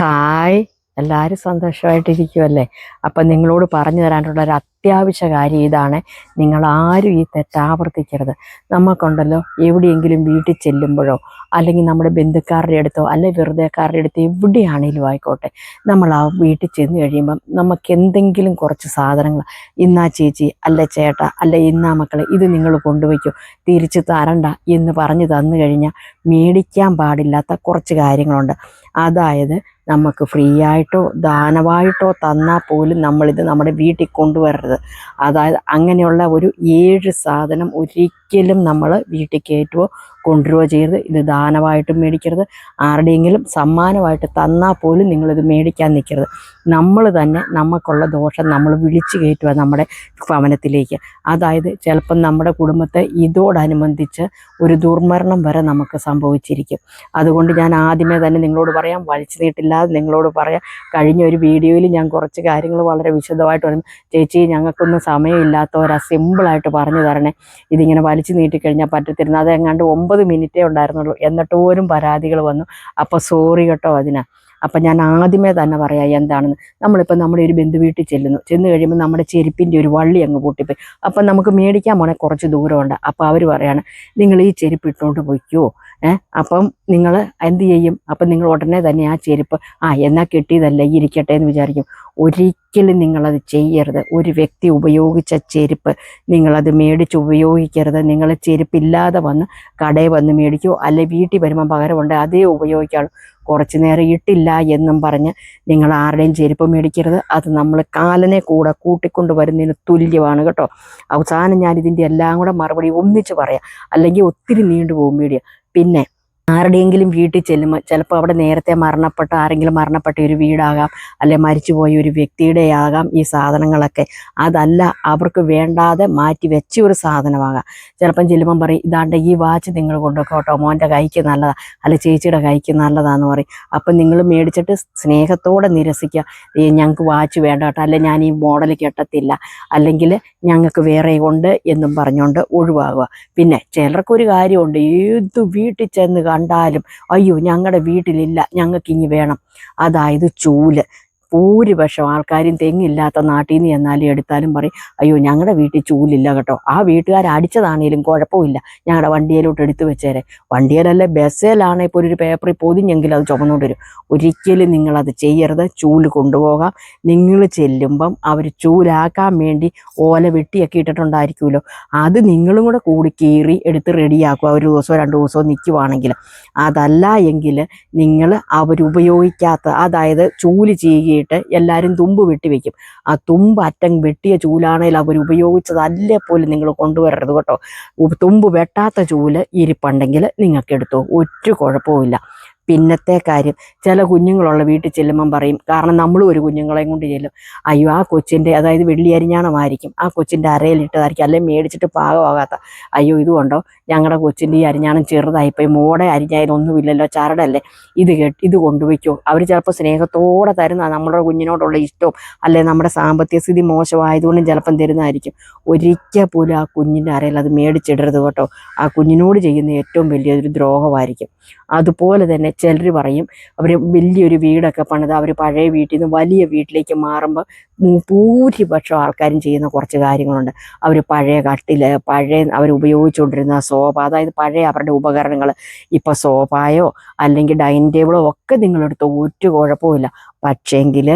Hi. എല്ലാവരും സന്തോഷമായിട്ടിരിക്കുമല്ലേ അപ്പം നിങ്ങളോട് പറഞ്ഞു തരാനുള്ള ഒരു അത്യാവശ്യ കാര്യം ഇതാണ്. നിങ്ങൾ ആരും ഈ തെറ്റാവർത്തിക്കരുത് നമുക്കുണ്ടല്ലോ എവിടെയെങ്കിലും വീട്ടിൽ ചെല്ലുമ്പോഴോ അല്ലെങ്കിൽ നമ്മുടെ ബന്ധുക്കാരുടെ അടുത്തോ അല്ലെങ്കിൽ വെറുതെക്കാരുടെ അടുത്തോ എവിടെയാണെങ്കിലും ആയിക്കോട്ടെ നമ്മൾ ആ വീട്ടിൽ ചെന്ന് കഴിയുമ്പം നമുക്ക് എന്തെങ്കിലും കുറച്ച് സാധനങ്ങൾ ഇന്നാ ചേച്ചി അല്ല ചേട്ട അല്ല ഇന്നാ മക്കളെ ഇത് നിങ്ങൾ കൊണ്ടുവയ്ക്കോ തിരിച്ച് തരണ്ട എന്ന് പറഞ്ഞു തന്നു കഴിഞ്ഞാൽ മേടിക്കാൻ പാടില്ലാത്ത കുറച്ച് കാര്യങ്ങളുണ്ട്. അതായത് നമുക്ക് ഫ്രീ ആയിട്ടോ ദാനമായിട്ടോ തന്നാൽ പോലും നമ്മളിത് നമ്മുടെ വീട്ടിൽ കൊണ്ടുവരരുത്. അതായത് അങ്ങനെയുള്ള ഒരു ഏഴ് സാധനം ഒരിക്കലും നമ്മൾ വീട്ടിൽ കയറ്റുകയോ കൊണ്ടുവരുവോ ചെയ്യരുത്. ഇത് ദാനമായിട്ടും മേടിക്കരുത്. ആരുടെയെങ്കിലും സമ്മാനമായിട്ട് തന്നാൽ പോലും നിങ്ങളിത് മേടിക്കാൻ നിൽക്കരുത്. നമ്മൾ തന്നെ നമുക്കുള്ള ദോഷം നമ്മൾ വിളിച്ചു കയറ്റുക നമ്മുടെ ഭവനത്തിലേക്ക്. അതായത് ചിലപ്പം നമ്മുടെ കുടുംബത്തെ ഇതോടനുബന്ധിച്ച് ഒരു ദുർമരണം വരെ നമുക്ക് സംഭവിച്ചിരിക്കും. അതുകൊണ്ട് ഞാൻ ആദ്യമേ തന്നെ നിങ്ങളോട് പറയാം വലിച്ചു നീട്ടില്ലാതെ നിങ്ങളോട് പറയാം. കഴിഞ്ഞ ഒരു വീഡിയോയിൽ ഞാൻ കുറച്ച് കാര്യങ്ങൾ വളരെ വിശദമായിട്ട് പറഞ്ഞു. ചേച്ചി ഞങ്ങൾക്കൊന്നും സമയമില്ലാത്തവരാ സിമ്പിളായിട്ട് പറഞ്ഞു തരണേ. ഇതിങ്ങനെ വലിച്ചു നീട്ടിക്കഴിഞ്ഞാൽ പറ്റത്തിരുന്നു. അതെങ്ങാണ്ട് ഒമ്പത് മിനിറ്റേ ഉണ്ടായിരുന്നുള്ളൂ. എന്നിട്ട് പോലും പരാതികൾ വന്നു. അപ്പോൾ സോറി കേട്ടോ അതിനാ. അപ്പം ഞാൻ ആദ്യമേ തന്നെ പറയാം എന്താണെന്ന്. നമ്മളിപ്പോൾ നമ്മുടെ ഒരു ബന്ധു വീട്ടിൽ ചെല്ലുന്നു. ചെന്ന് കഴിയുമ്പോൾ നമ്മുടെ ചെരുപ്പിന്റെ ഒരു വള്ളി അങ്ങ് പൊട്ടിപ്പോയി. അപ്പം നമുക്ക് മേടിക്കാൻ പോണേ കുറച്ച് ദൂരമുണ്ട്. അപ്പോൾ അവർ പറയാണ് നിങ്ങൾ ഈ ചെരുപ്പ് ഇട്ടുകൊണ്ട് പൊയ്ക്കോ. അപ്പം നിങ്ങൾ എന്ത് ചെയ്യും? അപ്പം നിങ്ങൾ ഉടനെ തന്നെ ആ ചെരുപ്പ് ആ എന്നാൽ കിട്ടിയതല്ല ഇരിക്കട്ടെ എന്ന് വിചാരിക്കും. ഒരിക്കലും നിങ്ങളത് ചെയ്യരുത്. ഒരു വ്യക്തി ഉപയോഗിച്ച ചെരുപ്പ് നിങ്ങളത് മേടിച്ച് ഉപയോഗിക്കരുത്. നിങ്ങൾ ചെരുപ്പില്ലാതെ വന്ന് കടയിൽ വന്ന് മേടിക്കോ അല്ലെ വീട്ടിൽ വരുമ്പോൾ പകരമുണ്ട് അതേ ഉപയോഗിക്കാളൂ. കുറച്ച് നേരം ഇട്ടില്ല എന്നും പറഞ്ഞ് നിങ്ങൾ ആരുടെയും ചെരുപ്പ് മേടിക്കരുത്. അത് നമ്മൾ കാലനെ കൂടെ കൂട്ടിക്കൊണ്ട് വരുന്നതിന് തുല്യമാണ് കേട്ടോ. അവസാനം ഞാൻ ഇതിന്റെ എല്ലാം കൂടെ മറുപടി ഒന്നിച്ച് പറയാം. അല്ലെങ്കിൽ ഒത്തിരി നീണ്ടുപോകും വീഡിയോ പിന്നെ ആരുടെയെങ്കിലും വീട്ടിൽ ചെല്ലുമ്പോൾ ചിലപ്പോൾ അവിടെ നേരത്തെ മരണപ്പെട്ട ആരെങ്കിലും മരണപ്പെട്ട ഒരു വീടാകാം അല്ലെ മരിച്ചുപോയ ഒരു വ്യക്തിയുടെ ആകാം ഈ സാധനങ്ങളൊക്കെ. അതല്ല അവർക്ക് വേണ്ടാതെ മാറ്റി വെച്ച ഒരു സാധനമാകാം. ചിലപ്പം ചെല്ലുമ്പം പറയും ഇതാണ്ട് ഈ വാച്ച് നിങ്ങൾ കൊണ്ടുപോട്ടോ മോന്റെ കൈക്ക് നല്ലതാണ് അല്ലെ ചേച്ചിയുടെ കൈക്ക് നല്ലതാന്ന് പറയും. അപ്പം നിങ്ങൾ മേടിച്ചിട്ട് സ്നേഹത്തോടെ നിരസിക്കുക. ഈ ഞങ്ങൾക്ക് വാച്ച് വേണ്ട കേട്ടോ അല്ലെ ഞാൻ ഈ മോഡൽ കെട്ടത്തില്ല അല്ലെങ്കിൽ ഞങ്ങൾക്ക് വേറെ ഉണ്ട് എന്നും പറഞ്ഞുകൊണ്ട് ഒഴിവാകുക. പിന്നെ ചിലർക്കൊരു കാര്യമുണ്ട് ഏത് വീട്ടിൽ ചെന്ന് കണ്ടാലും അയ്യോ ഞങ്ങളുടെ വീട്ടിലില്ല ഞങ്ങൾക്ക് ഇനി വേണം. അതായത് ചൂൽ. ഭൂരിപക്ഷം ആൾക്കാരും തെങ്ങില്ലാത്ത നാട്ടിൽ നിന്ന് ചെന്നാലും എടുത്താലും പറയും അയ്യോ ഞങ്ങളുടെ വീട്ടിൽ ചൂലില്ല കേട്ടോ. ആ വീട്ടുകാർ അടിച്ചതാണേലും കുഴപ്പമില്ല. ഞങ്ങളുടെ വണ്ടിയിലോട്ട് എടുത്തു വെച്ചേരെ. വണ്ടിയിലല്ല ബസ്സിലാണെങ്കിൽ ഇപ്പോൾ ഒരു പേപ്പറിൽ പൊതിഞ്ഞെങ്കിൽ അത് ചുമന്നുകൊണ്ട് വരും. ഒരിക്കലും നിങ്ങളത് ചെയ്യരുത്. ചൂൽ കൊണ്ടുപോകാം. നിങ്ങൾ ചെല്ലുമ്പം അവർ ചൂലാക്കാൻ വേണ്ടി ഓല വെട്ടിയൊക്കെ ഇട്ടിട്ടുണ്ടായിരിക്കുമല്ലോ. അത് നിങ്ങളും കൂടെ കൂടി കീറി എടുത്ത് റെഡിയാക്കുക. ഒരു ദിവസമോ രണ്ട് ദിവസമോ നിൽക്കുവാണെങ്കിൽ. അതല്ല എങ്കിൽ നിങ്ങൾ അവരുപയോഗിക്കാത്ത അതായത് ചൂൽ ചീകിയിട്ട് എല്ലാവരും തുമ്പ് വെട്ടി വെക്കും. ആ തുമ്പ് അറ്റം വെട്ടിയ ചൂലാണെങ്കിൽ അവർ ഉപയോഗിച്ചത് അല്ലേ പോലും നിങ്ങൾ കൊണ്ടുവരരുത് കേട്ടോ. തുമ്പ് വെട്ടാത്ത ചൂൽ ഇരിപ്പുണ്ടെങ്കിൽ നിങ്ങൾക്ക് എടുത്തോ ഒരു കുഴപ്പവുമില്ല. പിന്നത്തെ കാര്യം ചില കുഞ്ഞുങ്ങളുള്ള വീട്ടിൽ ചെല്ലുമ്പം പറയും കാരണം നമ്മളും ഒരു കുഞ്ഞുങ്ങളെയും കൊണ്ട് ചെല്ലും. അയ്യോ ആ കൊച്ചിന്റെ അതായത് വെള്ളി അരിഞ്ഞാണമായിരിക്കും. ആ കൊച്ചിന്റെ അരയിലിട്ടതായിരിക്കും അല്ലെങ്കിൽ മേടിച്ചിട്ട് പാകമാകാത്ത. അയ്യോ ഇതുകൊണ്ടോ ഞങ്ങളുടെ കൊച്ചിന്റെ ഈ അരിഞ്ഞാണം ചെറുതായിപ്പോയി. മോടെ അരിഞ്ഞായതൊന്നുമില്ലല്ലോ ചരടല്ലേ. ഇത് കേട്ട് ഇത് കൊണ്ടുവയ്ക്കോ. അവർ ചിലപ്പോൾ സ്നേഹത്തോടെ തരുന്ന നമ്മുടെ കുഞ്ഞിനോടുള്ള ഇഷ്ടവും അല്ലെങ്കിൽ നമ്മുടെ സാമ്പത്തിക സ്ഥിതി മോശമായതുകൊണ്ടും ചിലപ്പം തരുന്നതായിരിക്കും. ഒരിക്കൽ പോലും ആ കുഞ്ഞിന്റെ അരയിൽ അത് മേടിച്ചിടരുത് കേട്ടോ. ആ കുഞ്ഞിനോട് ചെയ്യുന്ന ഏറ്റവും വലിയൊരു ദ്രോഹമായിരിക്കും. അതുപോലെ തന്നെ ചിലർ പറയും അവർ വലിയൊരു വീടൊക്കെ പണിത് അവർ പഴയ വീട്ടിൽ നിന്ന് വലിയ വീട്ടിലേക്ക് മാറുമ്പോൾ ഭൂരിപക്ഷം ആൾക്കാരും ചെയ്യുന്ന കുറച്ച് കാര്യങ്ങളുണ്ട്. അവർ പഴയ കട്ടിൽ പഴയ അവർ ഉപയോഗിച്ചുകൊണ്ടിരുന്ന സോഫ അതായത് പഴയ അവരുടെ ഉപകരണങ്ങൾ ഇപ്പോൾ സോഫായോ അല്ലെങ്കിൽ ഡൈനിങ് ടേബിളോ ഒക്കെ നിങ്ങളെടുത്ത് ഒരു കുഴപ്പമില്ല പക്ഷേങ്കിൽ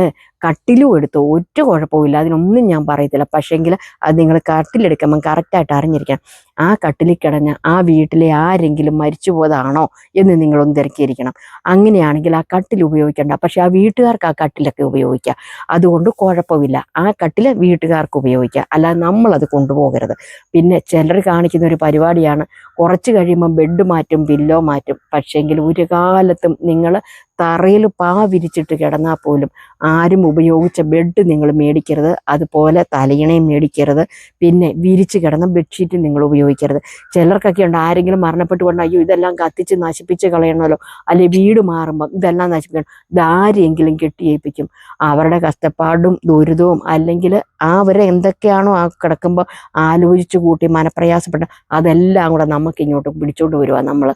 കട്ടിലും എടുത്തു ഒറ്റ കുഴപ്പമില്ല അതിനൊന്നും ഞാൻ പറയത്തില്ല. പക്ഷേങ്കിൽ അത് നിങ്ങൾ കട്ടിലെടുക്കുമ്പം കറക്റ്റായിട്ട് അറിഞ്ഞിരിക്കണം. ആ കട്ടിലിൽ കിടഞ്ഞ ആ വീട്ടിലെ ആരെങ്കിലും മരിച്ചു പോയതാണോ എന്ന് നിങ്ങളൊന്ന് തിരക്കിയിരിക്കണം. അങ്ങനെയാണെങ്കിൽ ആ കട്ടിൽ ഉപയോഗിക്കേണ്ട. പക്ഷെ ആ വീട്ടുകാർക്ക് ആ കട്ടിലൊക്കെ ഉപയോഗിക്കാം. അതുകൊണ്ട് കുഴപ്പമില്ല. ആ കട്ടിൽ വീട്ടുകാർക്ക് ഉപയോഗിക്കാം. അല്ലാതെ നമ്മളത് കൊണ്ടുപോകരുത്. പിന്നെ ചിലർ കാണിക്കുന്ന ഒരു പരിപാടിയാണ് കുറച്ച് കഴിയുമ്പം ബെഡ് മാറ്റും പില്ലോ മാറ്റും. പക്ഷേങ്കിൽ ഒരു കാലത്തും നിങ്ങൾ തറയിൽ പാ വിരിച്ചിട്ട് കിടന്നാൽ പോലും ആരും ഉപയോഗിച്ച ബെഡ് നിങ്ങൾ മേടിക്കരുത്. അതുപോലെ തലയിണയും മേടിക്കരുത്. പിന്നെ വിരിച്ച് കിടന്ന ബെഡ്ഷീറ്റ് നിങ്ങൾ ഉപയോഗിക്കരുത്. ചിലർക്കൊക്കെ ഉണ്ട് ആരെങ്കിലും മരണപ്പെട്ട് കൊണ്ട് അയ്യോ ഇതെല്ലാം കത്തിച്ച് നശിപ്പിച്ച് കളയണമല്ലോ. അല്ലെ വീട് മാറുമ്പോൾ ഇതെല്ലാം നശിപ്പിക്കണം. ഇതാരെങ്കിലും കെട്ടിയേൽപ്പിക്കും. അവരുടെ കഷ്ടപ്പാടും ദുരിതവും അല്ലെങ്കിൽ അവരെ എന്തൊക്കെയാണോ ആ കിടക്കുമ്പോൾ ആലോചിച്ച് കൂട്ടി മനപ്രയാസപ്പെട്ട അതെല്ലാം കൂടെ നമ്മൾ നമുക്ക് ഇങ്ങോട്ട് പിടിച്ചോണ്ട് വരുവാ നമ്മൾ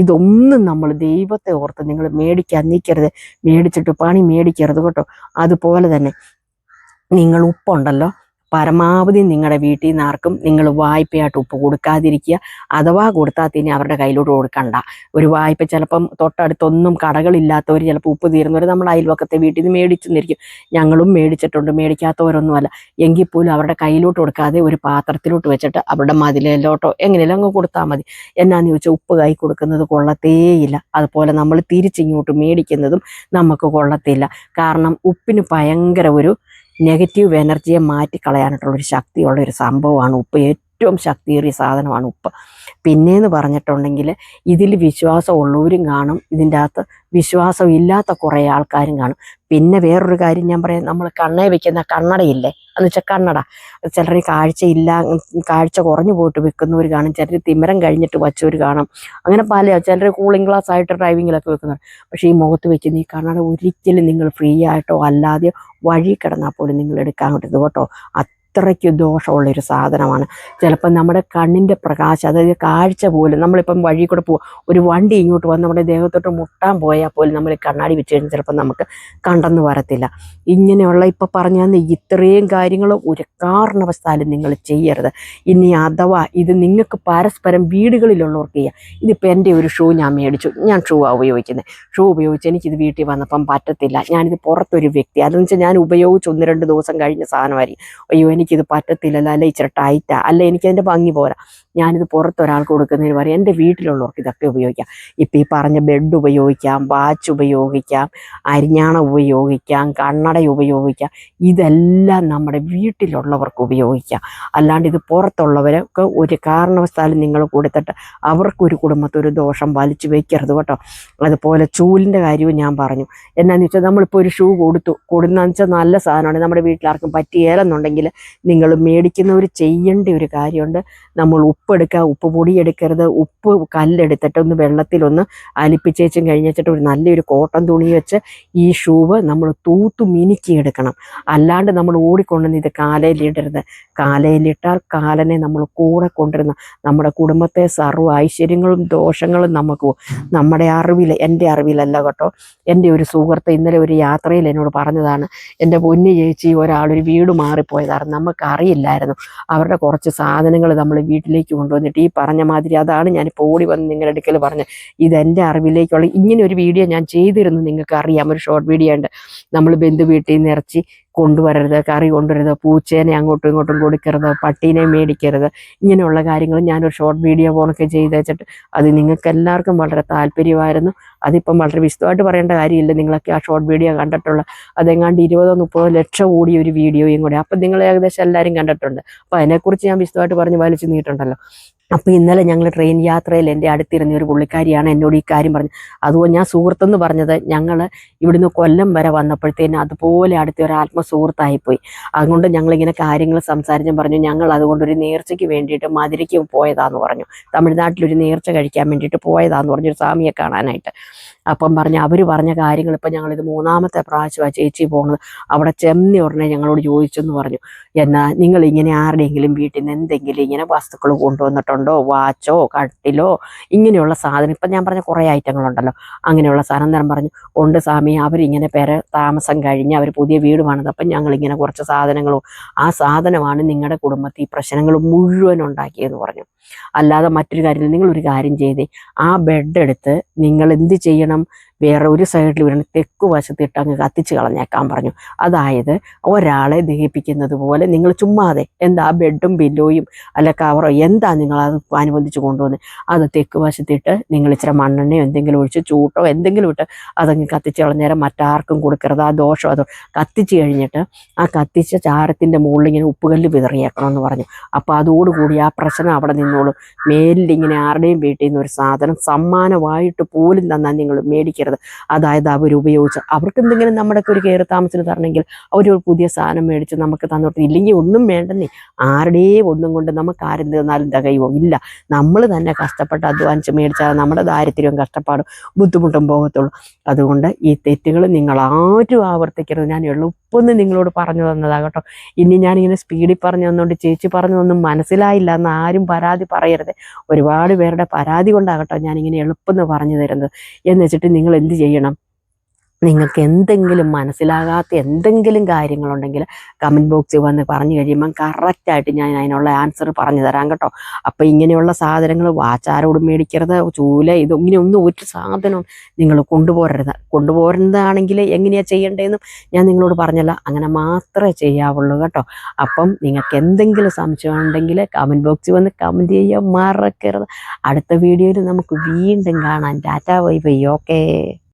ഇതൊന്നും നമ്മൾ ദൈവത്തെ ഓർത്ത് നിങ്ങൾ മേടിക്കാൻ നിൽക്കരുത് മേടിച്ചിട്ട് പണി മേടിക്കരുത് കേട്ടോ. അതുപോലെ തന്നെ നിങ്ങൾ ഉപ്പുണ്ടല്ലോ. പരമാവധി നിങ്ങളുടെ വീട്ടിൽ നിന്ന് ആർക്കും നിങ്ങൾ വായ്പയായിട്ട് ഉപ്പ് കൊടുക്കാതിരിക്കുക. അഥവാ കൊടുത്താൽ തന്നെ അവരുടെ കയ്യിലോട്ട് കൊടുക്കണ്ട. ഒരു വായ്പ ചിലപ്പം തൊട്ടടുത്തൊന്നും കടകളില്ലാത്തവർ ചിലപ്പോൾ ഉപ്പ് തീർന്നവർ നമ്മൾ അയൽവക്കത്തെ വീട്ടിൽ നിന്ന് മേടിച്ചെന്നിരിക്കും. ഞങ്ങളും മേടിച്ചിട്ടുണ്ട്. മേടിക്കാത്തവരൊന്നുമല്ല. എങ്കിൽ പോലും അവരുടെ കയ്യിലോട്ട് കൊടുക്കാതെ ഒരു പാത്രത്തിലോട്ട് വെച്ചിട്ട് അവരുടെ മതിലിലോട്ടോ എങ്ങനെയല്ലോ അങ്ങ് കൊടുത്താൽ മതി. എന്നാന്ന് ചോദിച്ചാൽ ഉപ്പ് കൈ കൊടുക്കുന്നത് കൊള്ളത്തേയില്ല. അതുപോലെ നമ്മൾ തിരിച്ചിങ്ങോട്ട് മേടിക്കുന്നതും നമുക്ക് കൊള്ളത്തില്ല. കാരണം ഉപ്പിന് ഭയങ്കര ഒരു നെഗറ്റീവ് എനർജിയെ മാറ്റിക്കളയാനായിട്ടുള്ളൊരു ശക്തിയുള്ള ഒരു സംഭവമാണ് ഉപ്പ്. ഏറ്റവും ശക്തിയേറിയ സാധനമാണ് ഉപ്പ്. പിന്നെയെന്ന് പറഞ്ഞിട്ടുണ്ടെങ്കിൽ ഇതിൽ വിശ്വാസം ഉള്ളവരും കാണും. ഇതിന്റെ അകത്ത് വിശ്വാസം ഇല്ലാത്ത കുറേ ആൾക്കാരും കാണും. പിന്നെ വേറൊരു കാര്യം ഞാൻ പറയാം. നമ്മൾ കണ്ണേ വയ്ക്കുന്ന കണ്ണടയില്ലേ? എന്ന് വെച്ചാൽ കണ്ണട. ചിലർ കാഴ്ചയില്ല കാഴ്ച കുറഞ്ഞു പോയിട്ട് വെക്കുന്നവർ കാണും. ചിലർ തിമരം കഴിഞ്ഞിട്ട് വച്ചവർ കാണും. അങ്ങനെ പല ചിലർ കൂളിംഗ് ഗ്ലാസ് ആയിട്ട് ഡ്രൈവിങ്ങിലൊക്കെ വെക്കുന്നുണ്ട് പക്ഷേ ഈ മുഖത്ത് വെച്ച് നീ കണ്ണട ഒരിക്കലും നിങ്ങൾ ഫ്രീ ആയിട്ടോ അല്ലാതെയോ വഴി കിടന്നാൽ പോലും നിങ്ങൾ എടുക്കാൻ പറ്റരുത് കേട്ടോ. അത്രയ്ക്ക് ദോഷമുള്ളൊരു സാധനമാണ്. ചിലപ്പോൾ നമ്മുടെ കണ്ണിന്റെ പ്രകാശം അതായത് കാഴ്ച പോലും നമ്മളിപ്പം വഴി കൂടെ പോകും ഒരു വണ്ടി ഇങ്ങോട്ട് വന്ന് നമ്മുടെ ദേഹത്തോട്ട് മുട്ടാൻ പോയാൽ പോലും നമ്മൾ കണ്ണാടി വെച്ച് കഴിഞ്ഞാൽ ചിലപ്പോൾ നമുക്ക് കണ്ടെന്ന് വരത്തില്ല. ഇങ്ങനെയുള്ള ഇപ്പം പറഞ്ഞാൽ ഇത്രയും കാര്യങ്ങൾ ഒരു കാരണവസ്ഥാലും നിങ്ങൾ ചെയ്യരുത്. ഇനി അഥവാ ഇത് നിങ്ങൾക്ക് പരസ്പരം വീടുകളിലുള്ളവർക്ക് ചെയ്യാം. ഇതിപ്പോൾ എന്റെ ഒരു ഷൂ ഞാൻ മേടിച്ചു. ഞാൻ ഷൂ ആണ് ഉപയോഗിക്കുന്നത് ഷൂ ഉപയോഗിച്ച് എനിക്കിത് വീട്ടിൽ വന്നപ്പം പറ്റത്തില്ല. ഞാനിത് പുറത്തൊരു വ്യക്തി. അതെന്ന് വെച്ചാൽ ഞാൻ ഉപയോഗിച്ച് ഒന്ന് രണ്ട് ദിവസം കഴിഞ്ഞ സാധനമായിരിക്കും. അയ്യോ എനിക്കിത് പറ്റത്തില്ലല്ലോ അല്ല ഇച്ചിരി ടൈറ്റാ അല്ല എനിക്കതിന്റെ ഭംഗി പോരാ. ഞാനിത് പുറത്തൊരാൾക്ക് കൊടുക്കുന്നതിന് പറയും എന്റെ വീട്ടിലുള്ളവർക്ക് ഇതൊക്കെ ഉപയോഗിക്കാം. ഇപ്പം ഈ പറഞ്ഞ ബെഡ് ഉപയോഗിക്കാം വാച്ച് ഉപയോഗിക്കാം അരിഞ്ഞാണ ഉപയോഗിക്കാം കണ്ണട ഉപയോഗിക്കാം. ഇതെല്ലാം നമ്മുടെ വീട്ടിലുള്ളവർക്ക് ഉപയോഗിക്കാം. അല്ലാണ്ട് ഇത് പുറത്തുള്ളവരൊക്കെ ഒരു കാരണവശാലും നിങ്ങൾ കൊടുത്തിട്ട് അവർക്കൊരു കുടുംബത്തൊരു ദോഷം വലിച്ചു വയ്ക്കരുത് കേട്ടോ. അതുപോലെ ചൂലിന്റെ കാര്യവും ഞാൻ പറഞ്ഞു. എന്നാന്ന് വെച്ചാൽ നമ്മളിപ്പോൾ ഒരു ഷൂ കൊടുത്തു. കൊടുന്നതെന്ന് വെച്ചാൽ നല്ല സാധനമാണ്. നമ്മുടെ വീട്ടിലാർക്കും പറ്റിയേലെന്നുണ്ടെങ്കിൽ നിങ്ങൾ മേടിക്കുന്നവർ ചെയ്യേണ്ട ഒരു കാര്യമുണ്ട്. നമ്മൾ ഉപ്പെടുക്കുക ഉപ്പ് പൊടി എടുക്കരുത് ഉപ്പ് കല്ലെടുത്തിട്ട് ഒന്ന് വെള്ളത്തിലൊന്ന് അലിപ്പിച്ചേച്ചും കഴിഞ്ഞിട്ട് ഒരു നല്ലൊരു കോട്ടൺ തുണി വെച്ച് ഈ ഷൂവ് നമ്മൾ തൂത്തു മിനുക്കി എടുക്കണം അല്ലാണ്ട് നമ്മൾ ഓടിക്കൊണ്ടുവന്ന് ഇത് കാലയിലിടരുത്. കാലയിലിട്ടാൽ കാലനെ നമ്മൾ കൂടെ കൊണ്ടിരുന്ന നമ്മുടെ കുടുംബത്തെ സർവ ഐശ്വര്യങ്ങളും ദോഷങ്ങളും നമുക്ക് നമ്മുടെ അറിവിൽ എന്റെ അറിവിലല്ല കേട്ടോ. എന്റെ ഒരു സുഹൃത്ത് ഇന്നലെ ഒരു യാത്രയിൽ എന്നോട് പറഞ്ഞതാണ് എന്റെ പൊന്നു ചേച്ചി ഒരാളൊരു വീട് മാറിപ്പോയതാണ് നമുക്കറിയില്ലായിരുന്നു. അവരുടെ കുറച്ച് സാധനങ്ങൾ നമ്മൾ വീട്ടിലേക്ക് കൊണ്ടുവന്നിട്ട് ഈ പറഞ്ഞ മാതിരി അതാണ് ഞാനിപ്പോൾ ഓടി വന്ന് നിങ്ങളുടെ അടുക്കൽ ഇത് എന്റെ അറിവിലേക്കുള്ള ഇങ്ങനെ ഒരു വീഡിയോ ഞാൻ ചെയ്തിരുന്നു. നിങ്ങൾക്ക് അറിയാം ഒരു ഷോർട്ട് വീഡിയോ ഉണ്ട്. നമ്മൾ ബന്ധു വീട്ടിൽ നിന്ന് ഇറച്ചി കൊണ്ടുവരരുത് കറി കൊണ്ടുവരരുത് പൂച്ചേനെ അങ്ങോട്ടും ഇങ്ങോട്ടും കൊടുക്കരുത് പട്ടീനെ മേടിക്കരുത് ഇങ്ങനെയുള്ള കാര്യങ്ങൾ ഞാനൊരു ഷോർട്ട് വീഡിയോ പോണൊക്കെ ചെയ്ത് വെച്ചിട്ട് അത് നിങ്ങൾക്ക് എല്ലാവർക്കും വളരെ താല്പര്യമായിരുന്നു. അതിപ്പം വളരെ വിശദമായിട്ട് പറയേണ്ട കാര്യമില്ല. നിങ്ങളൊക്കെ ആ ഷോർട്ട് വീഡിയോ കണ്ടിട്ടുള്ള അതെങ്ങാണ്ട് ഇരുപതോ മുപ്പതോ ലക്ഷം കൂടിയ ഒരു വീഡിയോയും കൂടി. അപ്പം നിങ്ങൾ ഏകദേശം എല്ലാവരും കണ്ടിട്ടുണ്ട്. അപ്പോൾ അതിനെക്കുറിച്ച് ഞാൻ വിശദമായിട്ട് പറഞ്ഞ് വലിച്ചു നീട്ടുണ്ടല്ലോ അപ്പോൾ ഇന്നലെ ഞങ്ങൾ ട്രെയിൻ യാത്രയിൽ എന്റെ അടുത്തിരുന്ന ഒരു പുള്ളിക്കാരിയാണ് എന്നോട് ഈ കാര്യം പറഞ്ഞത്. അതുകൊണ്ട് ഞാൻ സുഹൃത്തെന്ന് പറഞ്ഞത് ഞങ്ങൾ ഇവിടുന്ന് കൊല്ലം വരെ വന്നപ്പോഴത്തേന് അതുപോലെ അടുത്ത ഒരു ആത്മസുഹൃത്തായിപ്പോയി. അതുകൊണ്ട് ഞങ്ങളിങ്ങനെ കാര്യങ്ങൾ സംസാരിച്ചും പറഞ്ഞു. ഞങ്ങൾ അതുകൊണ്ട് ഒരു നേർച്ചയ്ക്ക് വേണ്ടിയിട്ട് മധുരയ്ക്ക് പോയതാന്ന് പറഞ്ഞു. തമിഴ്നാട്ടിലൊരു നേർച്ച കഴിക്കാൻ വേണ്ടിയിട്ട് പോയതാന്ന് പറഞ്ഞു ഒരു സ്വാമിയെ കാണാനായിട്ട്. അപ്പം പറഞ്ഞ് അവർ പറഞ്ഞ കാര്യങ്ങൾ ഇപ്പം ഞങ്ങളിത് മൂന്നാമത്തെ പ്രാവശ്യമാണ് ചേച്ചി പോകുന്നത് അവിടെ ചെന്നി ഉടനെ ഞങ്ങളോട് ചോദിച്ചെന്ന് പറഞ്ഞു. എന്നാ നിങ്ങൾ ഇങ്ങനെ ആരുടെയെങ്കിലും വീട്ടിൽ നിന്ന് എന്തെങ്കിലും ഇങ്ങനെ വസ്തുക്കൾ കൊണ്ടുവന്നിട്ടുണ്ടോ? വാച്ചോ കട്ടിലോ? ഇങ്ങനെയുള്ള സാധനം. ഇപ്പം ഞാൻ പറഞ്ഞ കുറേ ഐറ്റങ്ങളുണ്ടല്ലോ. അങ്ങനെയുള്ള സാധനം അന്നേരം പറഞ്ഞു ഉണ്ട് സ്വാമി അവരിങ്ങനെ പേരെ താമസം കഴിഞ്ഞ് അവർ പുതിയ വീട് പണിത് അപ്പം ഞങ്ങളിങ്ങനെ കുറച്ച് സാധനങ്ങളും ആ സാധനമാണ് നിങ്ങളുടെ കുടുംബത്തിൽ പ്രശ്നങ്ങൾ മുഴുവൻ ഉണ്ടാക്കിയെന്ന് പറഞ്ഞു. അല്ലാതെ മറ്റൊരു കാര്യമില്ല. നിങ്ങളൊരു കാര്യം ചെയ്തേ ആ ബെഡ് എടുത്ത് നിങ്ങൾ എന്ത് ചെയ്യണം? വേറെ ഒരു സൈഡിൽ വരണം തെക്കു വശത്തിട്ട് അങ്ങ് കത്തിച്ച് കളഞ്ഞേക്കാൻ പറഞ്ഞു. അതായത് ഒരാളെ ദഹിപ്പിക്കുന്നത് പോലെ നിങ്ങൾ ചുമ്മാതെ എന്താ ബെഡും ബില്ലോയും അല്ല കവറോ എന്താ നിങ്ങൾ അത് അനുബന്ധിച്ച് കൊണ്ടുവന്ന് അത് തെക്ക് വശത്തിട്ട് നിങ്ങൾ ഇച്ചിരി മണ്ണെണ്ണയോ എന്തെങ്കിലും ഒഴിച്ച് ചൂട്ടോ എന്തെങ്കിലും ഇട്ട് അതങ്ങ് കത്തിച്ച് കളഞ്ഞേരം മറ്റാർക്കും കൊടുക്കരുത്. ആ ദോഷം അത് കത്തിച്ച് കഴിഞ്ഞിട്ട് ആ കത്തിച്ച ചാരത്തിന്റെ മുകളിൽ ഇങ്ങനെ ഉപ്പുകല്ല് വിതറിയേക്കണം എന്ന് പറഞ്ഞു. അപ്പോൾ അതോടുകൂടി ആ പ്രശ്നം അവിടെ നിന്നോളും. മേലിൽ ഇങ്ങനെ ആരുടെയും വീട്ടിൽ നിന്ന് ഒരു സാധനം സമ്മാനമായിട്ട് പോലും തന്നാൽ നിങ്ങൾ മേടിക്കരുത്. അതായത് അവർ ഉപയോഗിച്ച് അവർക്ക് എന്തെങ്കിലും നമ്മുടെ ഒരു കയറി താമസത്തിന് തരണമെങ്കിൽ അവർ ഒരു പുതിയ സാധനം മേടിച്ച് നമുക്ക് തന്നോട്ട്. ഇല്ലെങ്കിൽ ഒന്നും വേണ്ടെന്നേ. ആരുടെയും ഒന്നും കൊണ്ട് നമുക്ക് ആരും തന്നാലും തികയോ ഇല്ല. നമ്മൾ തന്നെ കഷ്ടപ്പെട്ട് അധ്വാനിച്ച് മേടിച്ചാൽ നമ്മുടെ ദാരിദ്ര്യവും കഷ്ടപ്പാടും ബുദ്ധിമുട്ടും പോകത്തുള്ളൂ. അതുകൊണ്ട് ഈ തെറ്റുകൾ നിങ്ങൾ ആരും ആവർത്തിക്കരുത്. ഞാൻ എളുപ്പം എളുപ്പമെന്ന് നിങ്ങളോട് പറഞ്ഞു തന്നതാ കേട്ടോ. ഇനി ഞാനിങ്ങനെ സ്പീഡിൽ പറഞ്ഞു തന്നുകൊണ്ട് ചേച്ചി പറഞ്ഞതൊന്നും മനസ്സിലായില്ല എന്ന് ആരും പരാതി പറയരുത്. ഒരുപാട് പേരുടെ പരാതി കൊണ്ടാകട്ടോ ഞാനിങ്ങനെ എളുപ്പം പറഞ്ഞു തരുന്നത്. എന്ന് വെച്ചിട്ട് നിങ്ങൾ എന്ത് ചെയ്യണം? നിങ്ങൾക്ക് എന്തെങ്കിലും മനസ്സിലാകാത്ത എന്തെങ്കിലും കാര്യങ്ങളുണ്ടെങ്കിൽ കമന്റ് ബോക്സിൽ വന്ന് പറഞ്ഞു കഴിയുമ്പം കറക്റ്റായിട്ട് ഞാൻ അതിനുള്ള ആൻസർ പറഞ്ഞു തരാം കേട്ടോ. അപ്പോൾ ഇങ്ങനെയുള്ള സാധനങ്ങൾ വാച്ചാരോടും മേടിക്കരുത് ചൂല ഇത് ഇങ്ങനെയൊന്നും ഒരു സാധനവും നിങ്ങൾ കൊണ്ടുപോരരുത്. കൊണ്ടുപോരുന്നതാണെങ്കിൽ എങ്ങനെയാണ് ചെയ്യേണ്ടതെന്നും ഞാൻ നിങ്ങളോട് പറഞ്ഞല്ല. അങ്ങനെ മാത്രമേ ചെയ്യാവുള്ളൂ കേട്ടോ. അപ്പം നിങ്ങൾക്ക് എന്തെങ്കിലും സംശയം ഉണ്ടെങ്കിൽ കമന്റ് ബോക്സിൽ വന്ന് കമന്റ് ചെയ്യാൻ മറക്കരുത്. അടുത്ത വീഡിയോയിൽ നമുക്ക് വീണ്ടും കാണാം. Tata Y bye okay